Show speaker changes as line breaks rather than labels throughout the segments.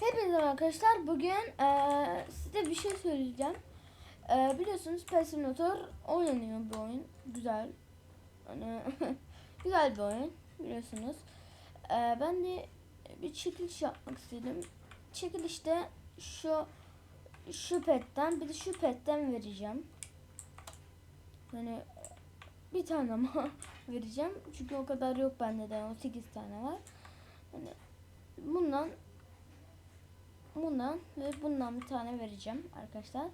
Hepinize arkadaşlar. Bugün eee, size bir şey söyleyeceğim. Eee, biliyorsunuz Pet Simulator oynanıyor bu oyun. Güzel. Hani güzel bir oyun biliyorsunuz. Eee, ben de bir çekiliş yapmak istedim. Çekilişte şu şu petten bir de şu petten vereceğim. Hani bir tane ama vereceğim. Çünkü o kadar yok bende de. 18 tane var. Hani bundan bundan ve bundan bir tane vereceğim arkadaşlar.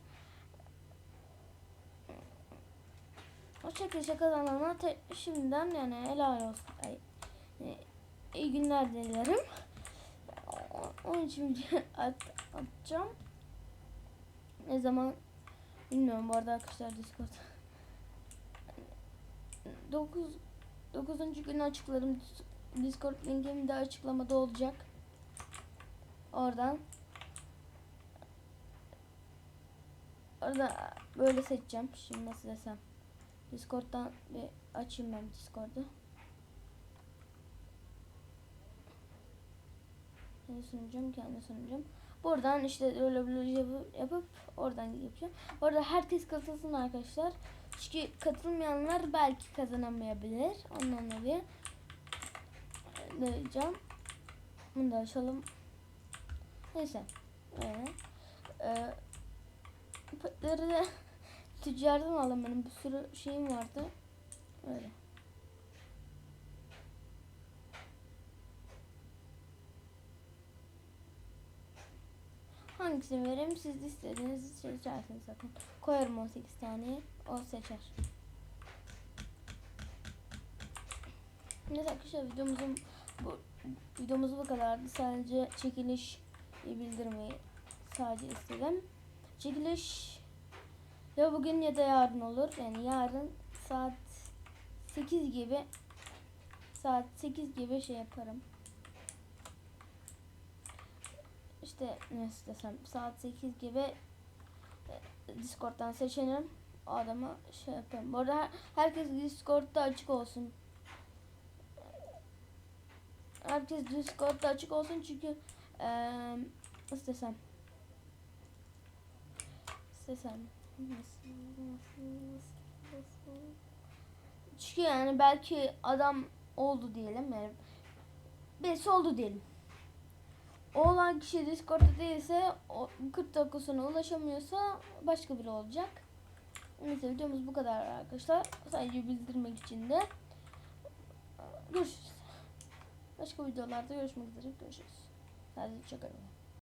O çekilişe kazanana te- şimdiden yani helal olsun. Ay, e, iyi günler dilerim. Onun için video at, atacağım. Ne zaman bilmiyorum bu arada arkadaşlar Discord. 9 9. günü açıkladım. Discord linkim de açıklamada olacak. Oradan Orada böyle seçeceğim. Şimdi nasıl desem. Discord'dan bir açayım ben Discord'u. Kendi sunucum, kendi sunucum. Buradan işte öyle böyle yapıp, yapıp oradan yapacağım. Orada herkes katılsın arkadaşlar. Çünkü katılmayanlar belki kazanamayabilir. Ondan dolayı diyeceğim. Bunu da açalım. Neyse. Ee, petleri de tüccardan aldım benim bir sürü şeyim vardı. Öyle. Hangisini vereyim siz istediğinizi seçersiniz zaten. Koyarım 18 tane o seçer. Neyse arkadaşlar videomuzun bu videomuz bu kadardı. Sadece çekiliş bildirmeyi sadece istedim. Çekiliş ya bugün ya da yarın olur. Yani yarın saat 8 gibi saat 8 gibi şey yaparım. İşte nasıl desem saat 8 gibi e, Discord'dan seçelim. O adama şey yapayım. Bu arada her- herkes Discord'da açık olsun. Herkes Discord'da açık olsun çünkü eee nasıl desem istesem çünkü yani belki adam oldu diyelim yani birisi oldu diyelim o olan kişi Discord'da değilse o 40 dakika sonra ulaşamıyorsa başka biri olacak. Neyse videomuz bu kadar arkadaşlar. Sadece bildirmek için de görüşürüz. Başka videolarda görüşmek üzere. Görüşürüz. Sadece çok önemli.